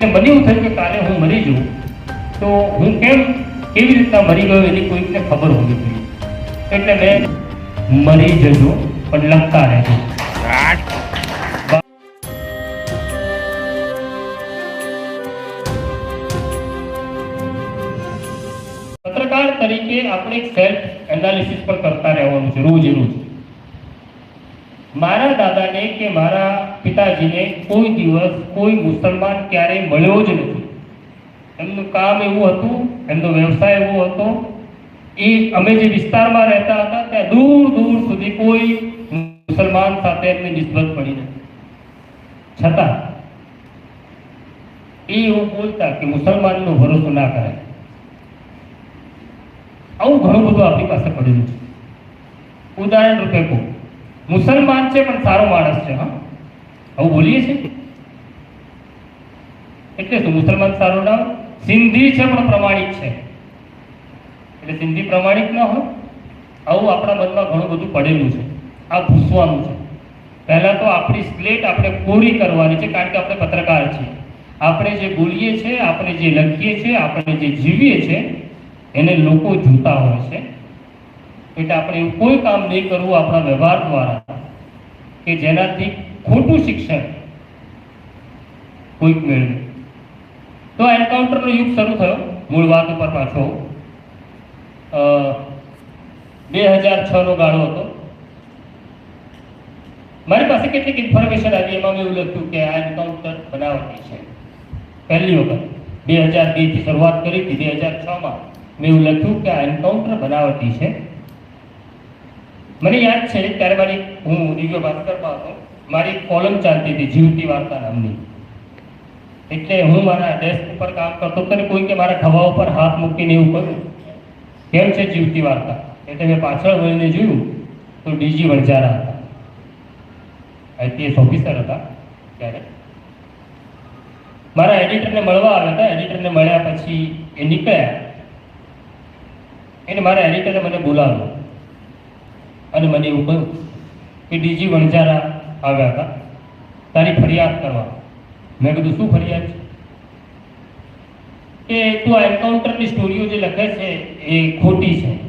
મને એવું થયું કે કાલે હું મરી જઉં, તો હું કેમ કેવી રીતના મરી ગયો એની કોઈકને ખબર હોવી જોઈએ. એટલે મેં મરી જજો, પણ લખતા રહેજો. પત્રકાર તરીકે આપણે એક સેલ્ફ એનાલિસિસ પણ કરતા રહેવાનું છે, રોજ રોજ. મારા દાદાને કે મારા પિતાજીને કોઈ દિવસ કોઈ મુસલમાન ક્યારેય મળ્યો જ નથી. એમનું કામ એવું હતું, એમનો વ્યવસાય એવો હતો, એ અમે જે વિસ્તારમાં રહેતા હતા, ત્યાં દૂર દૂર સુધી કોઈ મુસલમાન સાથે એમની નિસ્બત પડી નથી. છતાં, એ એવું બોલતા કે મુસલમાનનો ભરોસો ના કરાય. આવું ઘણું બધું આપણી પાસે પડેલું છે. ઉદાહરણ રૂપે કહું, મુસલમાન છે પણ સારો માણસ છે, હા. આવું બોલીએ છીએ? એટલે શું, મુસલમાન સારું નામ? સિંધી છે પણ પ્રમાણિક છે. એટલે સિંધી પ્રમાણિક ન હોય, આવું આપણા મનમાં ઘણું બધું પડેલું છે. આ ભૂસવાનું છે. પહેલાં તો આપણી સ્લેટ આપણે પૂરી કરવાની છે, કારણ કે આપણે પત્રકાર છીએ. આપણે જે બોલીએ છીએ, આપણે જે લખીએ છીએ, આપણે જે જીવીએ છીએ, એને લોકો જોતા હોય છે. એટલે આપણે એવું કોઈ કામ નહીં કરવું આપણા વ્યવહાર દ્વારા, કે જેનાથી ખોટું શિક્ષણ કોઈક મેળવે. તો એન્કાઉન્ટરનો યુગ શરૂ થયો, મૂળ વાત ઉપર પાછો. બે હજાર છનો ગાળો હતો. મારી પાસે કેટલીક ઇન્ફોર્મેશન આવી, એમાં મેં એવું લખ્યું કે આ એન્કાઉન્ટર બનાવટી છે. પહેલી વખત, બે હજારથી શરૂઆત કરી હતી, બે હજાર છમાં મેં એવું લખ્યું કે આ એન્કાઉન્ટર બનાવટી છે. મને યાદ છે, ત્યારે મારી, હું દિવ્ય ભાસ્કરમાં હતો મારી કોલમ ચાલતી હતી, જીવતી વાર્તા નામની. એટલે હું મારા ડેસ્ક ઉપર કામ કરતો હતો ને કોઈ કે મારા ખભા ઉપર હાથ મૂકીને એવું કર્યું કેમ છે જીવતી વાર્તા? એટલે મેં પાછળ વળીને જોયું તો ડીજી વણજારા હતા. આઈપીએસ ઓફિસર હતા ત્યારે. મારા એડિટરને મળવા આવ્યા હતા, એડિટરને મળ્યા પછી એ નીકળ્યા. એને મારા એડિટરે મને બોલાવ્યો અને મને એવું કહ્યું કે ડીજી વણજારા આવ્યા હતા. તારી ફરિયાદ કરવા. મેં કીધું, શું ફરિયાદ છે? કે તું આ એન્કાઉન્ટરની સ્ટોરીઓ જે લખે છે, એ ખોટી છે.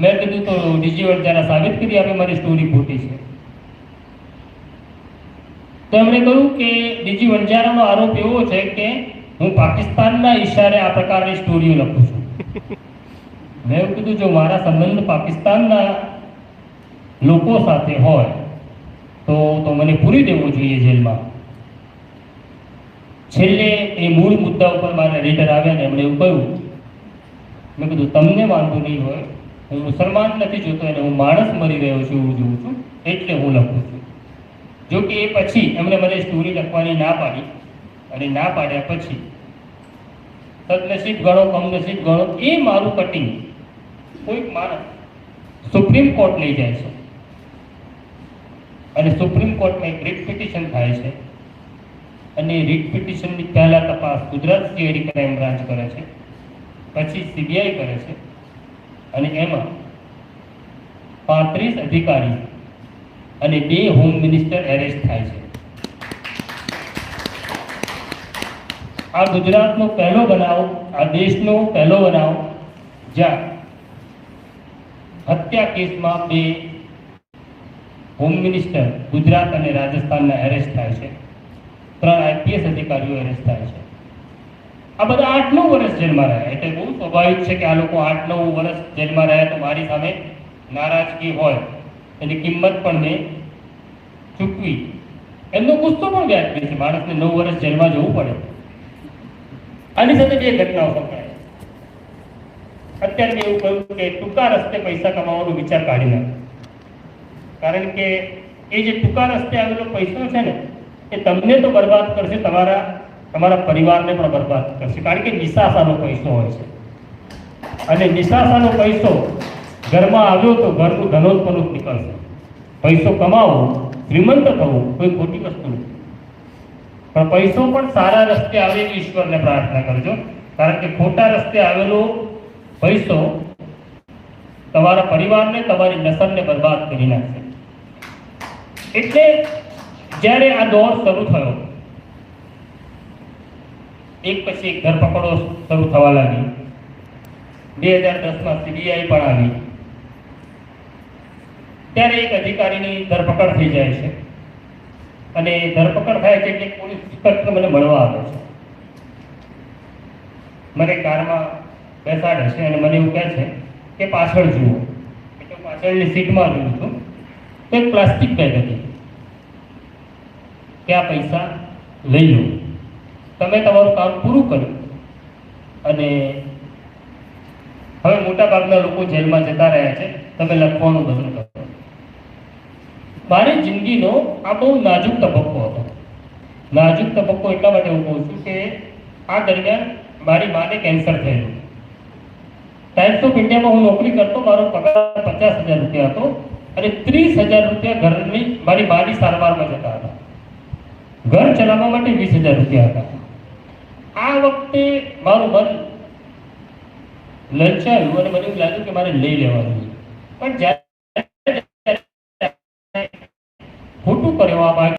મેં કીધું, તો ડીજી વણજારા સાબિત કરી આપે, મારી સ્ટોરી ખોટી છે. તો એમણે કહ્યું કે ડીજી વણજારાનો આરોપ એવો છે કે હું પાકિસ્તાનના ઈશારે આ પ્રકારની સ્ટોરીઓ લખું છું. મેં એવું કીધું, જો મારા સંબંધ પાકિસ્તાનના લોકો સાથે હોય તો તો મને પૂરી દેવું જોઈએ જેલમાં. છેલ્લે એ મૂળ મુદ્દા ઉપર મારા એડિટર આવ્યા ને એમણે એવું કહ્યું. મેં કીધું, તમને વાંધો નહીં હોય. હું મુસલમાન નથી જોતો અને હું માણસ મરી રહ્યો છું, એવું જોઉં છું, એટલે હું લખું છું. જો કે એ પછી એમણે મને સ્ટોરી લખવાની ના પાડી અને ના પાડ્યા પછી સદનસીબ ગણો, કમનસીબ ગણો, એ મારું કટિંગ કોઈક માણસ સુપ્રીમ કોર્ટ લઈ જાય છે. અને સુપ્રીમ કોર્ટમાં એક રીટ પિટિશન થાય છે. અને રીટ પિટિશનની પહેલા તપાસ ગુજરાત સીઆઈડી ક્રાઇમ બ્રાન્ચ કરે છે. પછી સીબીઆઈ કરે છે. અને એમાં પાંત્રીસ અધિકારી અને બે હોમ મિનિસ્ટર એરેસ્ટ થાય છે. આ ગુજરાતનો પહેલો બનાવ, આ દેશનો પહેલો બનાવ, જ્યાં હત્યા કેસમાં બે હોમ મિનિસ્ટર ગુજરાત અને રાજસ્થાનના એરેસ્ટ થાય છે. ત્રણ આઈપીએસ અધિકારીઓ એરેસ્ટ થાય છે. આ બધા આઠ નવ વર્ષ જેલમાં રહ્યા. એટલે બહુ સ્વાભાવિક છે કે આ લોકો આઠ નવ વર્ષ જેલમાં રહ્યા તો મારી સામે નારાજગી હોય. એની કિંમત પણ મેં ચૂકવી. એમનો ગુસ્સો પણ વ્યાજબી છે. માણસને નવ વર્ષ જેલમાં જવું પડે. આની સાથે બે ઘટનાઓ સંકળાય અત્યારે એવું કહ્યું કે ટૂંકા રસ્તે પૈસા કમાવાનો વિચાર કાઢી નાખો. કારણ કે એ જે ટૂંકા રસ્તે આવેલો પૈસો છે ને, એ તમને તો બરબાદ કરશે, તમારા તમારા પરિવારને પણ બરબાદ કરશે. કારણ કે નિશાસાનો પૈસો હોય છે. અને નિશાસાનો પૈસો ઘરમાં આવ્યો તો ઘરનું ધનોત્પન્ન નીકળશે. પૈસો કમાવો, શ્રીમંત થવું, કોઈ ખોટી વસ્તુ નથી. પણ પૈસો પણ સારા રસ્તે આવે ઈશ્વરને પ્રાર્થના કરજો. કારણ કે ખોટા રસ્તે આવેલો પૈસો તમારા પરિવારને, તમારી નસલને બરબાદ કરી નાખશે. એટલે જ્યારે આ દોર શરૂ થયો, એક પછી એક ધરપકડો શરૂ થવા લાગી. બે હજાર દસમાં સીબીઆઈ પણ આવી. ત્યારે એક અધિકારીની ધરપકડ થઈ જાય છે. અને ધરપકડ થાય છે એટલે પોલીસ ઇન્સ્પેક્ટર મને મળવા આવે છે. મને કારમાં બેસાડે છે અને મને એવું કહે છે કે પાછળ જુઓ. એટલે પાછળની સીટમાં જોઉં છું. તો એક પ્લાસ્ટિક બેગ હતી. કે પૈસા લઈ લો. તમે તમારું કામ પૂરું કર્યું અને હવે મોટાભાગના લોકો જેલમાં જતા રહ્યા છે. તમે લખવાનું બંધ કરો. મારી જિંદગીનો આ બહુ નાજુક તબક્કો હતો. નાજુક તબક્કો એટલા માટે હું કહું છું કે આ દરમિયાન મારી માને કેન્સર થયેલું. ટાઈમ્સ ઓફ ઇન્ડિયામાં હું નોકરી કરતો, મારો પગાર પચાસ હજાર રૂપિયા હતો અને ત્રીસ હજાર રૂપિયા ઘરની મારી માની સારવારમાં જતા હતા. ઘર ચલાવવા માટે વીસ હજાર રૂપિયા હતા. આ વખતે મારું મન લલચાયું અને મને એવું લાગ્યું કે મારે લઈ લેવાનું પણ જ્યારે ખોટું કરવા માંગે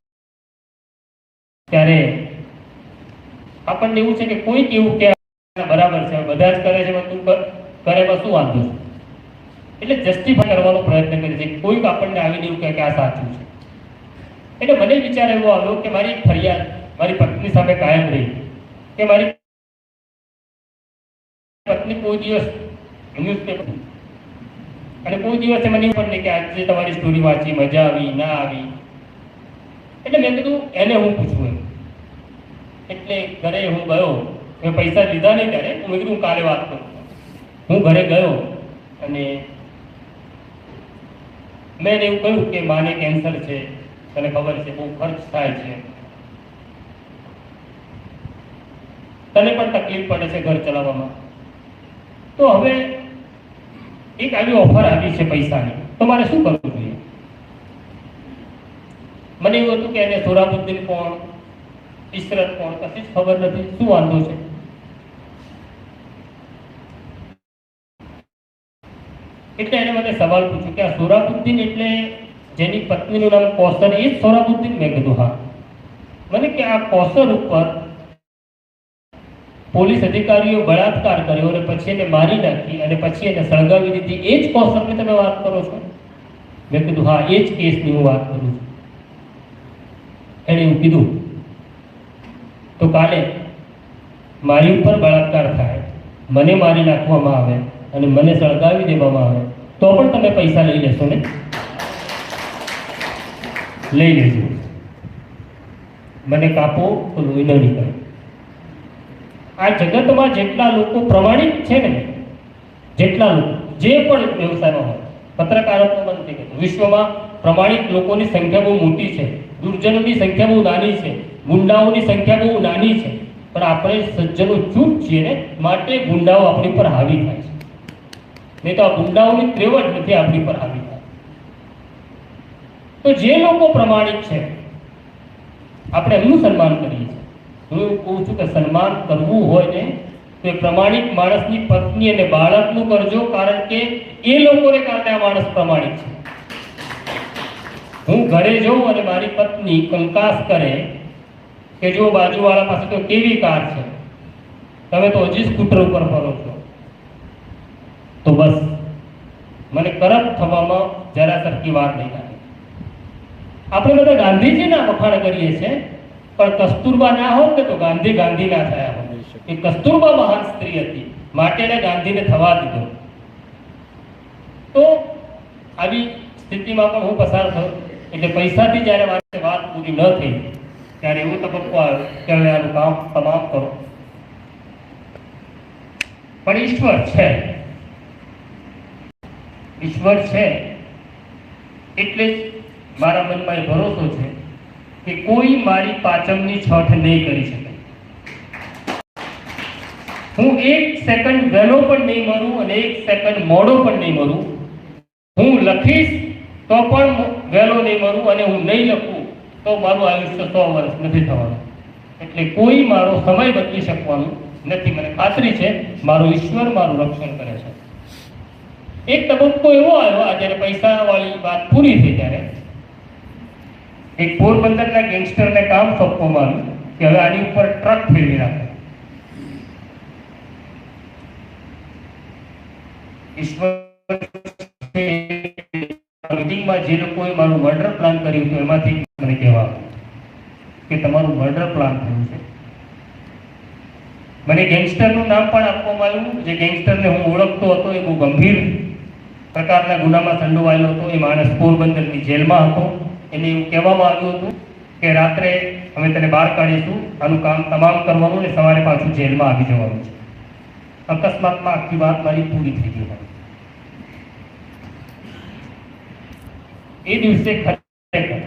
ત્યારે આપણને એવું છે કે કોઈક એવું કે બરાબર છે બધા જ કરે છે તું કર, કરે એમાં શું વાંધો? એટલે જસ્ટિફાય કરવાનો પ્રયત્ન કરે છે. કોઈક આપણને આવીને એવું કહે કે આ સાચું છે. એટલે મને વિચાર એવો આવ્યો કે મારી ફરિયાદ મારી પત્ની સામે કાયમ રહી, કે મારી પત્ની કોઈ દિવસ ન્યૂઝપેપર અને કોઈ દિવસે મને પણ નહીં કે આજે તમારી સ્ટોરી વાંચી, મજા આવી, ના આવી. એટલે મેં કીધું, એને હું પૂછું એમ. એટલે ઘરે હું ગયો, મેં પૈસા લીધા નહીં ત્યારે હું કીધું કીધું કાલે વાત કરું. હું ઘરે ગયો અને મેં એવું કહ્યું કે માને કેન્સર છે. તને ખબર છે બહુ ખર્ચ થાય છે. તને પણ તકલીફ પડે છે ઘર ચલાવવામાં. તો હવે એક આવી ઓફર આવી છે પૈસાની. તો મારે શું કરવું જોઈએ? મને એવું હતું કે એને સોરાબુદ્દીન કોણ ઇશરત કોણ, કશી જ ખબર નથી. શું વાંધો છે? એટલે એને મને સવાલ પૂછ્યો કે આ સોરાબુદ્દીન એટલે જેની પત્નીનું નામ કૌસર એ સોરાબુદ્દીન મેં કીધું હા મને કે આ કૌસર ઉપર પોલીસ અધિકારીઓ બળાત્કાર કર્યો અને પછી એને મારી નાખી અને પછી એને સળગાવી દીધી. એ જ કૌશલની તમે વાત કરો છો? મેં કીધું હા એ જ કેસની હું વાત કરું છું. એણે એવું કીધું. તો કાલે મારી ઉપર બળાત્કાર થાય. મને મારી નાખવામાં આવે અને મને સળગાવી દેવામાં આવે. તો પણ તમે પૈસા લઈ લેશો ને? લઈ લેજો. મને કાપો તો લોહી ન નીકળે. આ જગતમાં જેટલા લોકો પ્રમાણિક છે ને, જેટલા લોકો, જે પણ વ્યવસાયમાં હોય પત્રકારત્વ કહેતો વિશ્વમાં પ્રમાણિક લોકોની સંખ્યા બહુ મોટી છે. દુર્જનોની સંખ્યા બહુ નાની છે. ગુંડાઓની સંખ્યા બહુ નાની છે. પણ આપણે સજ્જનો ચૂપ છીએ ને, માટે ગુંડાઓ આપણી પર હાવી થાય છે. નહીં તો આ ગુંડાઓની ત્રેવટ નથી આપણી પર તો જે લોકો પ્રમાણિક છે, આપણે એમનું સન્માન કરીએ છીએ. હું કહું છું કે સન્માન કરવું હોય ને, તો એ પ્રમાણિક માણસની પત્ની અને બાળકનું કરજો, કારણ કે એ લોકોને કારણે આ માણસ પ્રમાણિક છે. હું ઘરે જઉં અને મારી પત્ની કંકાસ કરે, કે જો બાજુવાળા પાસે તો કેવી કાર છે? તમે તો હજી સ્કૂટર ઉપર ફરો છો. તો બસ. મને કરપ્ટ થવામાં જરા સરખી વાર નહીં લાગે આપણે બધા ગાંધીજીના વખાણ કરીએ છીએ, પણ કસ્તુરબા ના હોત ને તો ગાંધી ગાંધી ના થયા હોત. એ કસ્તુરબા મહાન સ્ત્રી હતી. માટે એને ગાંધીને થવા દીધો. તો આવી સ્થિતિમાં પણ હું પસાર થયો. એટલે પૈસાથી જ્યારે મારી વાત પૂરી ન થઈ, ત્યારે એવો તબક્કો આવ્યો કે હવે આનું કામ તમામ કરો. પણ ઈશ્વર છે. ઈશ્વર છે. એટલે જ મારા મનમાં એ ભરોસો છે કે કોઈ મારી પાચમની છઠ નહીં કરી શકે. હું એક સેકન્ડ વહેલો પણ નહીં મરું અને એક સેકન્ડ મોડો પણ નહીં મરું. હું લખીશ તો પણ વહેલો નહીં મરું અને હું નહીં લખું તો મારું આયુષ્ય સો વર્ષ નથી થવાનું. એટલે કોઈ મારો સમય બદલી શકવાનું નથી. મને ખાતરી છે, મારો ઈશ્વર મારું રક્ષણ કરે છે. એક તબક્કો એવો આવ્યો, આ જ્યારે પૈસાવાળી વાત પૂરી થઈ ત્યારે એક પોરબંદરના ગેંગસ્ટરને કામ સોંપવામાં આવ્યું કે હવે આની ઉપર ટ્રક ફેરવી નાખો. મિટિંગમાં જે લોકોએ મારું મર્ડર પ્લાન કર્યું હતું, એમાંથી મને કહેવા કે તમારું મર્ડર પ્લાન થયું છે. મને ગેંગસ્ટરનું નામ પણ આપવામાં આવ્યું. જે ગેંગસ્ટરને હું ઓળખતો હતો, એ બહુ ગંભીર પ્રકારના ગુનામાં સંડોવાયેલો હતો. એ માણસ પોરબંદરની જેલમાં હતો. એને એવું કહેવામાં આવ્યું હતું કે રાત્રે અમે તને બહાર કાઢીશું, આનું કામ તમામ કરવાનું ને સવારે પાછું જેલમાં આવી જવાનું છે. અકસ્માતમાં આખી વાત મારી પૂરી થઈ ગઈ એ દિવસે ખરેખર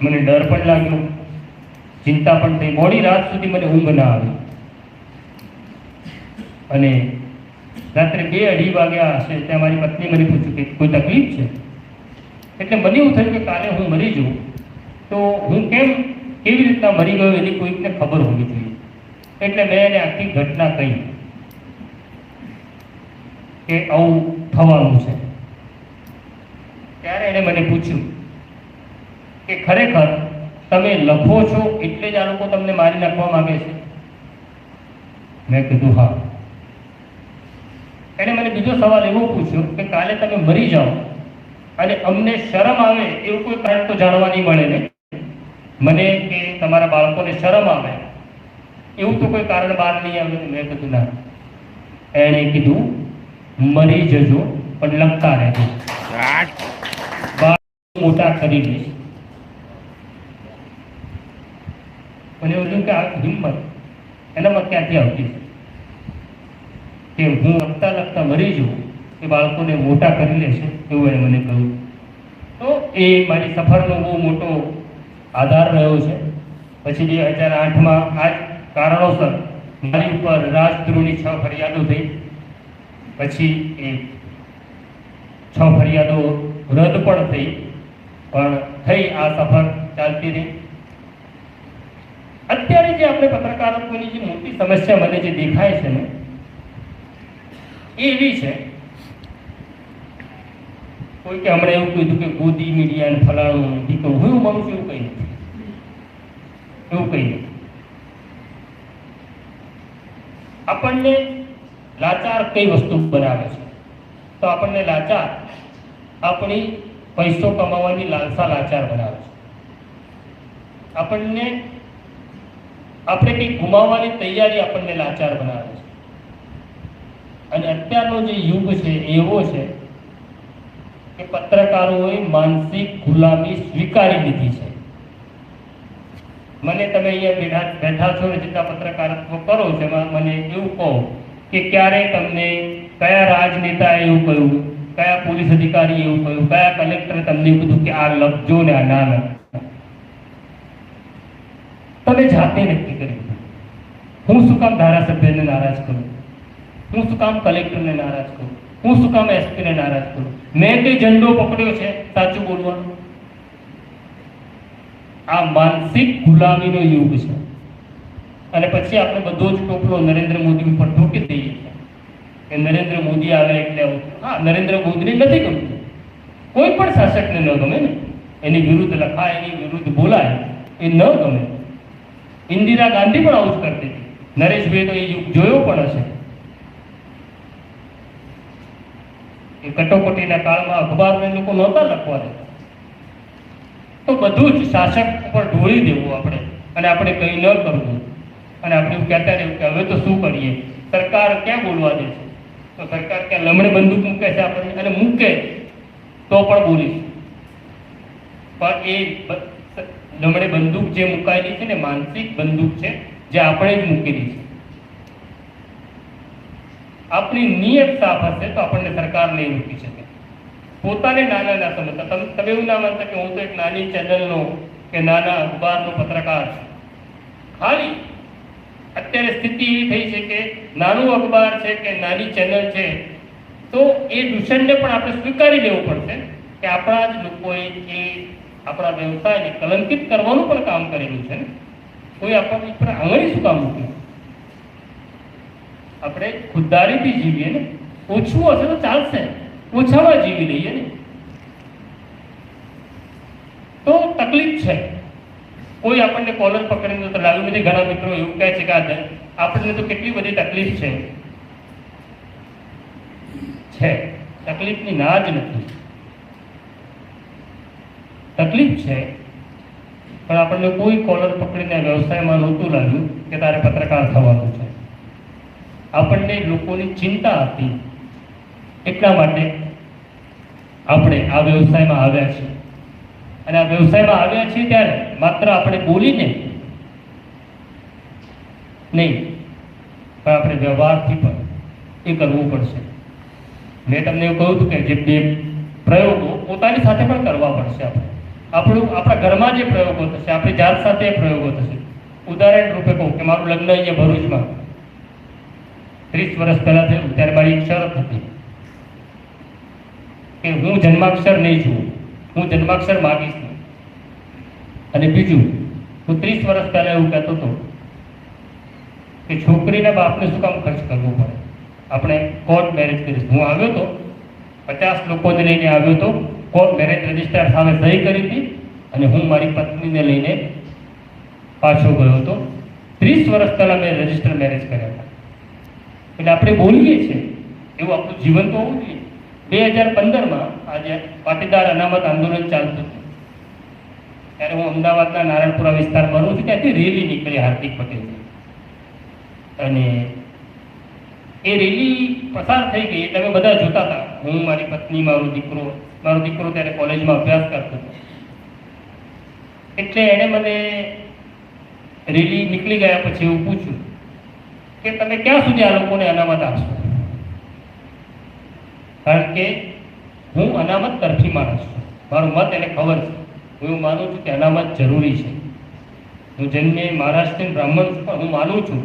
મને ડર પણ લાગ્યો. ચિંતા પણ થઈ. મોડી રાત સુધી મને ઊંઘ ના આવી. અને રાત્રે બે અઢી વાગ્યા હશે ત્યાં મારી પત્ની મને પૂછ્યું કે કોઈ તકલીફ છે? એટલે મને એવું થયું કે કાલે હું મરી જઉં. તો હું કેમ કેવી રીતના મરી ગયો એની કોઈકને ખબર હોવી જોઈએ. એટલે મેં એને આખી ઘટના કહી કે આવું થવાનું છે. ત્યારે એણે મને પૂછ્યું કે ખરેખર તમે લખો છો એટલે જ આ લોકો તમને મારી નાખવા માંગે છે? મેં કીધું, હા. એણે મને બીજો સવાલ એવો પૂછ્યો કે કાલે તમે મરી જાઓ અને અમને શરમ આવે એવું કોઈ કારણ તો જાણવા નહીં મળે ને મને કે તમારા બાળકોને શરમ આવે એવું તો કોઈ કારણ બહાર નહીં આવે મેં કીધું ના. એણે કીધું મરી જજો પણ લખતા રહેજો. મોટા કરી દઈશ મને એવું કે આ હિંમત એનામાં ક્યાંથી આવતી? કે હું લખતા લખતા મરી જઉં એ બાળકોને મોટા કરી લેશે એવું એણે મને કહ્યું. તો એ મારી સફરનો બહુ મોટો આધાર રહ્યો છે. પછી બે હજાર આઠમાં આ કારણોસર મારી ઉપર રાજદ્રોહની છ ફરિયાદો થઈ. પછી એ છ ફરિયાદો રદ પણ થઈ. પણ થઈ આ સફર ચાલતી રહી. અત્યારે જે આપણે પત્રકારત્વની જે મોટી સમસ્યા મને જે દેખાય છે ને, એ એવી છે કોઈ કે હમણાં એવું કીધું કે ગોદી, મીડિયા ફલાણું ઢીકણું હું એવું માનું છું, એવું કંઈ નથી. એવું કંઈ નથી. આપણને લાચાર કઈ વસ્તુ બનાવે છે? તો આપણને લાચાર આપણી પૈસો કમાવાની લાલસા લાચાર બનાવે છે. આપણને, આપણે કંઈક ગુમાવવાની તૈયારી આપણને લાચાર બનાવે છે. અને અત્યારનો જે યુગ છે, એવો છે કે પત્રકારોએ માનસિક ગુલામી સ્વીકારી લીધી છે. મને તમે અહીંયા બેઠા બેઠા છો ને જેટલા પત્રકારત્વ કરો તેમાં મને એવું કહો કે ક્યારે તમને કયા રાજનેતાએ એવું કહ્યું, કયા પોલીસ અધિકારી એવું કહ્યું, કયા કલેક્ટરે તમને એવું કીધું કે આ લખજો ને આ ના લખજો તમે જાતે નક્કી કર્યું હું શું કામ ધારાસભ્યને નારાજ કરું? હું શું કામ કલેક્ટરને નારાજ કરું? હું શું કામ એસપીને નારાજ કરું? મેં તે ઝંડો પકડ્યો છે, સાચું બોલવાનું. આ માનસિક ગુલામીનો યુગ છે. અને પછી આપણે બધો જ ટોપલો નરેન્દ્ર મોદી ઉપર ઠોકી દઈએ કે નરેન્દ્ર મોદી આવે એટલે. હા નરેન્દ્ર મોદીને નથી ગમતું. કોઈ પણ શાસકને ન ગમે ને. એની વિરુદ્ધ લખાય, એની વિરુદ્ધ બોલાય, એ ન ગમે. ઇન્દિરા ગાંધી પણ આવું જ કરતી હતી. નરેશભાઈ તો એ યુગ જોયો પણ હશે. કટોકટીના કાળમાં અખબારને લોકો નહોતા લખવા દેતા તો બધું જ શાસક ઉપર ઢોળી દેવું આપણે, અને આપણે કંઈ ન કરવું. અને આપણે એવું કહેતા રહેવું કે હવે તો શું કરીએ? સરકાર ક્યાં બોલવા દે છે? તો સરકાર ક્યાં લમણે બંદૂક મૂકે છે આપણને? અને મૂકે તો પણ બોલીશ. પણ એ લમણે બંદૂક જે મુકાયેલી છે ને માનસિક બંદૂક છે, જે આપણે જ મૂકેલી છે. આપણી નિયત સાફ હશે તો આપણને સરકાર નહીં મૂકી શકે. પોતાને નાના ના સમજતા. તમે તમે એવું ના માનતા કે હું તો એક નાની ચેનલનો કે નાના અખબારનો પત્રકાર છું. ખાલી અત્યારે સ્થિતિ એવી થઈ છે કે નાનું અખબાર છે કે નાની ચેનલ છે, તો એ દૂષણને પણ આપણે સ્વીકારી લેવું પડશે કે આપણા જ લોકોએ એ આપણા વ્યવસાયને કલંકિત કરવાનું પણ કામ કરેલું છે કોઈ આપણા ઉપર આંગળી શું કામ મૂક્યું? આપણે ખુદદારીથી જીવીએ ને? ઓછું હશે તો ચાલશે. ઓછામાં જીવી લઈએ ને? તો તકલીફ છે. કોઈ આપણને કોલર પકડીને તો લાગુ. બધી ઘણા મિત્રો એવું કહે છે કે આ આપણને તો કેટલી બધી તકલીફ છે. છે. તકલીફની ના જ નથી. તકલીફ છે. પણ આપણને કોઈ કોલર પકડીને વ્યવસાયમાં નહોતું લાગ્યું કે તારે પત્રકાર થવાનું છે. આપણને લોકોની ચિંતા હતી. એટલા માટે આપણે આ વ્યવસાયમાં આવ્યા છીએ. અને આ વ્યવસાયમાં આવ્યા છીએ ત્યારે માત્ર આપણે બોલીને નહીં, પણ આપણે વ્યવહારથી પણ એ કરવું પડશે. મેં તમને એવું કહ્યું હતું કે જે બે પ્રયોગો પોતાની સાથે પણ કરવા પડશે આપણે. આપણું, આપણા ઘરમાં જે પ્રયોગો થશે, આપણી જાત સાથે પ્રયોગો થશે. ઉદાહરણ રૂપે કહું કે મારું લગ્ન અહીંયા ભરૂચમાં. ત્રીસ વર્ષ પહેલા થયું ત્યારે મારી શરત હતી કે હું જન્માક્ષર નહીં છું, હું જન્માક્ષર માગીશ અને બીજું, હું ત્રીસ વર્ષ પહેલા એવું કહેતો હતો કે છોકરીના બાપને શું કામ ખર્ચ કરવો પડે? આપણે કોર્ટ મેરેજ કરીશ. હું આવ્યો હતો પચાસ લોકોને લઈને આવ્યો હતો કોર્ટ મેરેજ રજિસ્ટર સામે સહી કરી હતી અને હું મારી પત્નીને લઈને પાછો ગયો હતો. ત્રીસ વર્ષ પહેલાં મેં રજિસ્ટર મેરેજ કર્યા. એટલે આપણે બોલીએ છીએ. એવું આપણું જીવન તો હોવું જોઈએ. બે હજાર પંદરમાં આજે પાટીદાર અનામત આંદોલન ચાલતું હતું. ત્યારે હું અમદાવાદના નારાયણપુરા વિસ્તારમાં રહું છું. ત્યાંથી રેલી નીકળી હાર્દિક પટેલની. અને એ રેલી પસાર થઈ ગઈ એટલે બધા જોતા હતા. હું, મારી પત્ની, મારો દીકરો. મારો દીકરો ત્યારે કોલેજમાં અભ્યાસ કરતો હતો. એટલે એણે મને રેલી નીકળી ગયા પછી એવું પૂછ્યું કે તમે ક્યાં સુધી આ લોકોને અનામત આપશો? કારણ કે હું અનામત તરફી માણસ છું. મારું મત એને ખબર છે. હું એવું માનું છું કે અનામત જરૂરી છે. હું જન્મે મહારાષ્ટ્રીયન બ્રાહ્મણ પણ હું માનું છું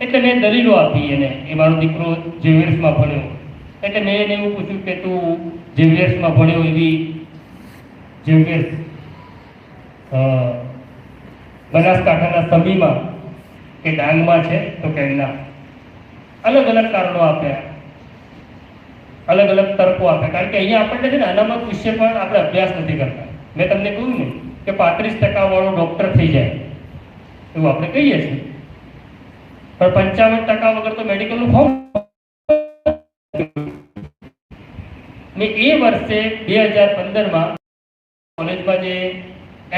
એટલે મેં દલીલો આપી એને. એ મારો દીકરો જેવિયર્સમાં ભણ્યો. એટલે મેં એને એવું પૂછ્યું કે તું જેવિયર્સમાં ભણ્યો એવી જેવિયર્સ બનાસકાંઠાના સમીમાં કે ડાંગમાં છે તો કે ના અલગ અલગ કારણો આપ્યા અલગ અલગ તર્કો આપ્યા કારણ કે અહીંયા આપણને છે ને અનામત વિશે પણ આપણે અભ્યાસ નથી કરતા. મેં તમને કહ્યું ને કે પાંત્રીસ ટકા વાળો ડોક્ટર થઈ જાય. એવું આપણે કહીએ છીએ. પણ પંચાવન ટકા વગર તો મેડિકલનું ફોર્મ ને એ વર્ષે બે હજાર પંદરમાં કોલેજમાં જે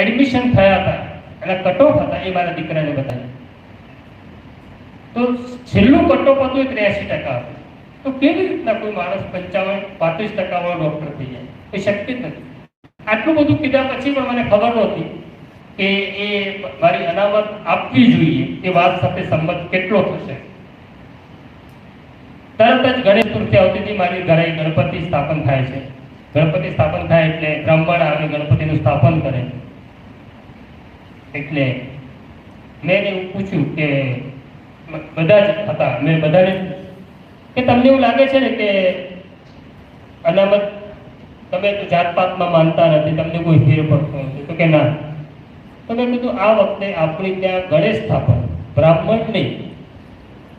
એડમિશન થયા હતા, એના કટ ઓફ હતા એ મારા દીકરાને બતાવ્યા. છેલ્લું કટ ઓફ હતું એ ત્ર્યાસી ટકા હતું. તો કેવી રીતના કોઈ માણસ પંચાવન, પાંત્રીસ ટકા વાળો ડોક્ટર થઈ જાય? એ શક્ય નથી. આટલું બધું કીધા પછી પણ મને ખબર નહોતી કે એ મારી અનામત આપવી જોઈએ. એ વાત સાથે સંબંધ કેટલો થશે? તરત જ ગણેશ ચતુર્થી આવતી હતી મારી ઘરે ગણપતિ સ્થાપન થાય છે. ગણપતિ સ્થાપન થાય એટલે બ્રાહ્મણ આવે, ગણપતિનું સ્થાપન કરે. એટલે મેં એવું પૂછ્યું કે બધા જ હતા. મેં બધાને કે તમને એવું લાગે છે ને કે અનામત તમે તો જાતપાતમાં માનતા નથી, તમને કોઈ ફેર પડતો નથી. તો કે ના. તો મેં કીધું, આ વખતે આપણી ત્યાં ગણેશ સ્થાપન, બ્રાહ્મણ નહીં.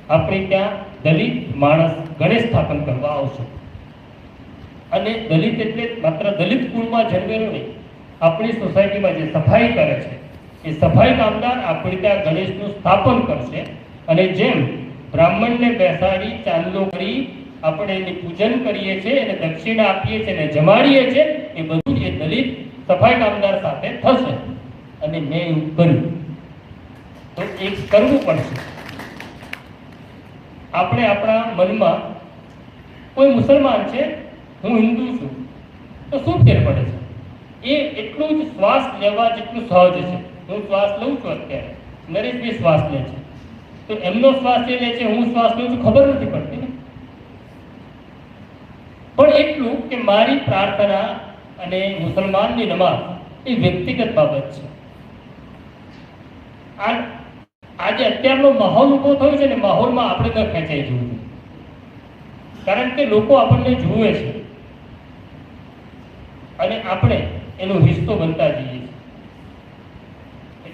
આપણે ત્યાં દલિત માણસ ગણેશ સ્થાપન કરવા આવશે. અને દલિત એટલે માત્ર દલિત કુળમાં જન્મેલો નહીં. આપણી સોસાયટીમાં જે સફાઈ કરે છે, એ સફાઈ કામદાર આપણે ત્યાં ગણેશનું સ્થાપન કરશે. અને જેમ બ્રાહ્મણને બેસાડી ચાંદલો કરી આપણે એની પૂજન કરીએ છીએ અને દક્ષિણા આપીએ છીએ અને જમાડીએ છીએ, એ બધું એ દલિત સફાઈ કામદાર સાથે થશે. અને મેં એવું કર્યું. તો એ કરવું પડશે. આપણે આપણા મનમાં કોઈ મુસલમાન છે, હું હિન્દુ છું, તો શું ફેર પડે છે? એ એટલું જ શ્વાસ લેવા જેટલું સહજ છે. હું શ્વાસ લઉં છું અત્યારે. નરેશભાઈ શ્વાસ લે છે. તો એમનો શ્વાસ એ લે છે, હું શ્વાસ લઉં છું ખબર નથી પડતી. પણ એટલું કે મારી પ્રાર્થના અને મુસલમાનની નમાઝ એ વ્યક્તિગત બાબત છે. આ આજે અત્યારનો માહોલ ઊભો થયો છે ને માહોલમાં આપણે ન ખેંચાઈ જવું જોઈએ. કારણ કે લોકો આપણને જુએ છે. અને આપણે એનો હિસ્સો બનતા જઈએ.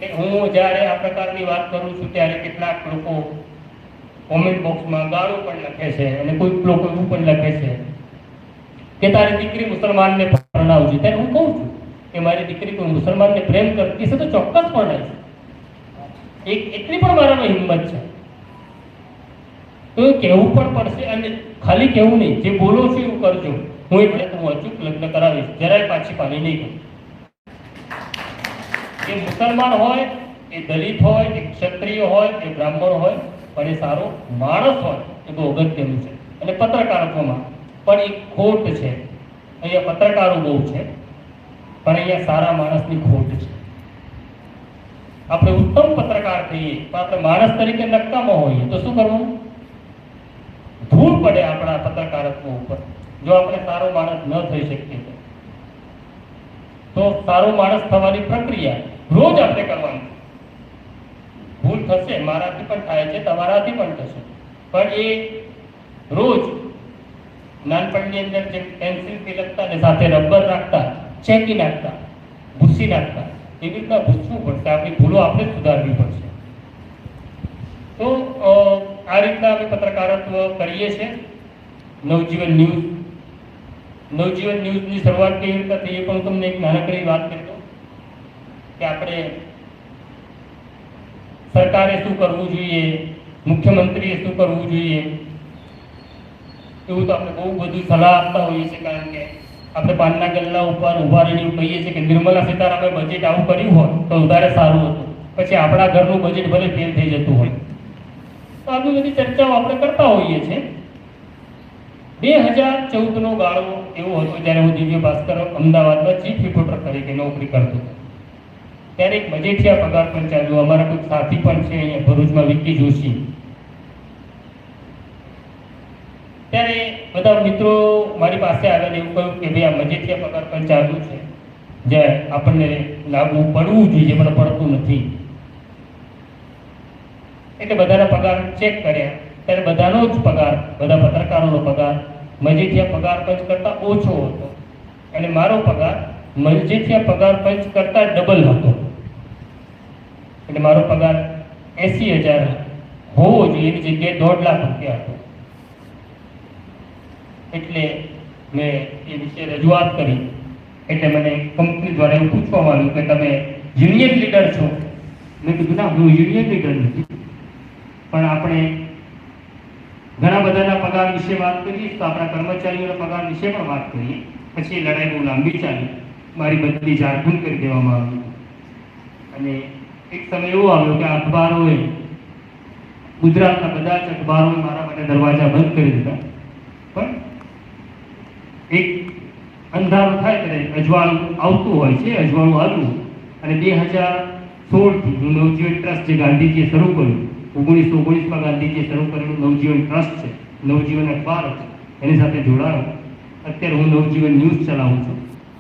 એટલે હું જ્યારે આ પ્રકારની વાત કરું છું, ત્યારે કેટલાક લોકો કોમેન્ટ બોક્સમાં ગાળો પણ લખે છે અને કોઈક લોકો એવું પણ લખે છે કે તારી દીકરી મુસલમાનને પરણાવજો. ત્યારે હું કહું છું કે મારી દીકરી કોઈ મુસલમાનને પ્રેમ કરતી છે તો ચોક્કસ પરણાય એક એટલી પણ મારામાં હિંમત છે. તો એ કહેવું પણ પડશે અને ખાલી કહેવું નહીં, જે બોલો છો એવું કરજો. હું એટલે હું અચૂક લગ્ન કરાવીશ. જરાય પાછી પાણી નહીં કરું. એ મુસલમાન હોય, એ દલિત હોય, એ ક્ષત્રિય હોય, એ બ્રાહ્મણ હોય, પણ એ સારો માણસ હોય, એ બહુ અગત્યનું છે. અને પત્રકારત્વમાં પણ એ ખોટ છે. અહીંયા પત્રકારો બહુ છે, પણ અહીંયા સારા માણસની ખોટ છે. આપણે ઉત્તમ પત્રકાર થઈએ પણ આપણે માણસ તરીકે નક્કામાં હોઈએ, તો શું કરવું ધૂળ પડે આપણા પત્રકારત્વ ઉપર. જો આપણે સારો માણસ ન થઈ શકીએ. તો સારો માણસ થવાની પ્રક્રિયા રોજ આપણે કરવાનું. ભૂલ થશે, મારાથી પણ થાય છે, તમારાથી પણ થશે. પણ એ રોજ નાનપણની અંદર જે પેન્સિલથી લખતા ને સાથે રબર રાખતા ચેકી નાખતા, ભૂસી નાખતા, એવી રીતના ભૂસવું પડશે. આપણી ભૂલો આપણે સુધારવી પડશે. તો આ રીતના અમે પત્રકારત્વ કરીએ છીએ. નવજીવન ન્યૂઝ. નવજીવન ન્યૂઝની શરૂઆત કેવી રીતે થઈ એ પણ તમને એક નાનકડી વાત કરી કે આપણે સરકારે શું કરવું જોઈએ, મુખ્યમંત્રીએ શું કરવું જોઈએ? એવું તો આપણે બહુ બધું સલાહ આપતા હોઈએ છીએ, કારણ કે આપણે પાનના ગલ્લા ઉપર ઊભા રહીને કહીએ છીએ કે નિર્મલા સીતારામે બજેટ આવું કર્યું હોત તો વધારે સારું હતું. પછી આપણા ઘરનું બજેટ ભલે ફેલ થઈ જતું હોય. તો આવી બધી ચર્ચાઓ આપણે કરતા હોઈએ છીએ. બે હજાર ચૌદનો ગાળો એવો હતો જ્યારે હું દિવ્ય ભાસ્કર અમદાવાદમાં ચીફ રિપોર્ટર તરીકે નોકરી કરતો હતો. ત્યારે એક મજેઠિયા પગાર પણ ચાલ્યું અમારા કોઈ સાથી પણ છે અહીંયા ભરૂચમાં વિકી જોશી. ત્યારે બધા મિત્રો મારી પાસે આવ્યા એવું કહ્યું કે ભાઈ આ મજેઠિયા પગાર પણ ચાલુ છે. જે આપણને લાગુ પડવું જોઈએ, પણ પડતું નથી. એટલે બધાના પગાર ચેક કર્યા. ત્યારે બધાનો જ પગાર, બધા પત્રકારોનો પગાર મજેઠિયા પગાર પંચ કરતાં ઓછો હતો. અને મારો પગાર મજેઠિયા પગાર પંચ કરતાં ડબલ હતો. એટલે મારો પગાર એસી હજાર હોવો જોઈએ. એની જગ્યાએ દોઢ લાખ રૂપિયા હતો એટલે મેં એ વિશે રજૂઆત કરી. એટલે મને કંપની દ્વારા એવું પૂછવામાં આવ્યું કે તમે યુનિયન લીડર છો. મેં કીધું, ના, હું યુનિયન લીડર નથી. પણ આપણે ઘણા બધાના પગાર વિશે વાત કરીએ, તો આપણા કર્મચારીઓના પગાર વિશે પણ વાત કરીએ. પછી લડાઈ બહુ લાંબી ચાલી. મારી બદલી ઝારખંડ કરી દેવામાં આવી. અને એક સમય એવો આવ્યો કે અખબારોએ ગુજરાતના બધા જ અખબારોએ મારા માટે દરવાજા બંધ કરી દીધા. પણ એક અંધારું થાય ત્યારે અજવાળું આવતું હોય છે, અજવાળું આવ્યું અને બે હજાર સોળથી નવજીવન ટ્રસ્ટ જે ગાંધીજીએ શરૂ કર્યું, ઓગણીસો ઓગણીસમાં ગાંધીજીએ શરૂ કરેલું નવજીવન ટ્રસ્ટ છે, નવજીવન અખબાર છે, એની સાથે જોડાયો અત્યારે હું નવજીવન ન્યૂઝ ચલાવું છું.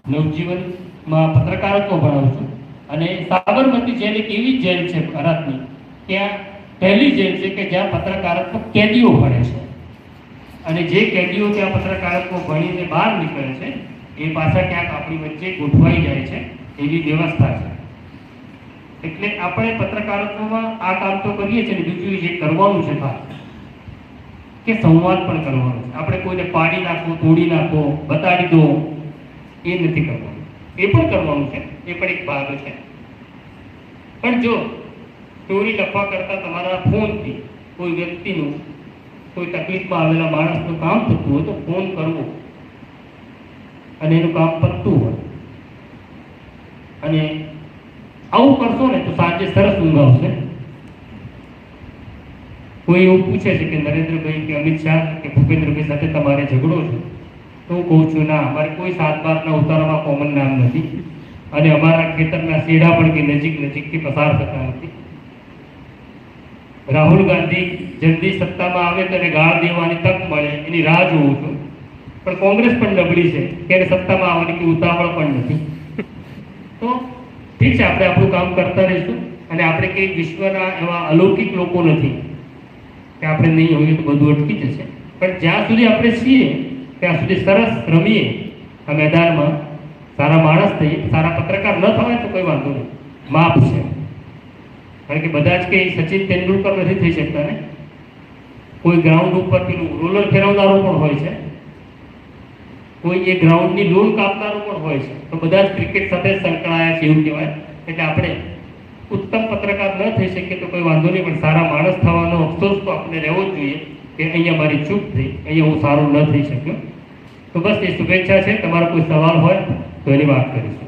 નવજીવનમાં પત્રકારત્વ ભણાવું છું. અને સાબરમતી જેલ એક એવી જેલ છે ભારતની, ત્યાં પહેલી જેલ છે કે જ્યાં પત્રકારત્વ કેદીઓ ભણે છે. અને જે કેદીઓ ત્યાં પત્રકારત્વ ભણીને બહાર નીકળે છે, એ પાછા ક્યાંક આપણી વચ્ચે ગોઠવાઈ જાય છે, એવી વ્યવસ્થા છે. એટલે આપણે પત્રકારત્વમાં આ કામ તો કરીએ છીએ ને બીજું જે કરવાનું છે ખાસ કે સંવાદ પણ કરવાનો છે. આપણે કોઈને પાડી નાખો, તોડી નાખો, બતાડી દો, એ નથી કરવાનું. એ પણ કરવાનું છે, એ પણ એક ભાગ છે. પણ જો સ્ટોરી લખવા કરતાં તમારા ફોનથી કોઈ વ્યક્તિનું કોઈ તકલીફમાં આવેલા માણસનું કામ થતું હોય તો ફોન કરવો. અને એનું કામ પતતું હોય. અને આવું કરશો ને તો સાંજે સરસ ઊંઘ આવશે. કોઈ એવું પૂછે છે કે નરેન્દ્રભાઈ કે અમિત શાહ કે ભૂપેન્દ્રભાઈ સાથે તમારે ઝઘડો છે? તો હું કહું છું ના, અમારે કોઈ સાત બારના ઉતારામાં કોમન નામ નથી. અને અમારા ખેતરના શેડા પણ કે નજીક નજીકથી પસાર થતા નથી. રાહુલ ગાંધી જલ્દી સત્તામાં આવે ત્યારે ગાળ દેવાની તક મળે, એની રાહ જોઉં છું. પણ કોંગ્રેસ પણ નબળી છે ત્યારે સત્તામાં આવવાની કોઈ ઉતાવળ પણ નથી. તો ઠીક છે, આપણે આપણું કામ કરતા રહીશું અને આપણે કંઈ વિશ્વના એવા અલૌકિક લોકો નથી કે આપણે નહીં હોઈએ તો બધું અટકી જશે. પણ જ્યાં સુધી આપણે છીએ ત્યાં સુધી સરસ રમીએ. આ મેદાનમાં સારા માણસ થઈએ સારા પત્રકાર ન થવાય તો કોઈ વાંધો નહીં. માફ છે. કારણ કે બધા જ કંઈ સચિન તેંડુલકર નથી થઈ શકતા ને. કોઈ ગ્રાઉન્ડ ઉપર પેલું રોલર ફેરવનારું પણ હોય છે. કોઈ એ ગ્રાઉન્ડની લોન કાપનારું પણ હોય છે. તો બધા જ ક્રિકેટ સાથે સંકળાયા છે એવું કહેવાય. એટલે આપણે ઉત્તમ પત્રકાર ન થઈ શકીએ તો કોઈ વાંધો નહીં, પણ સારા માણસ થવાનો અફસોસ તો આપણે રહેવો જ જોઈએ. કે અહીંયા મારી ચૂક થઈ, અહીંયા હું સારું ન થઈ શક્યો. તો બસ એ શુભેચ્છા છે, તમારો કોઈ સવાલ હોય તો એની વાત કરીશું.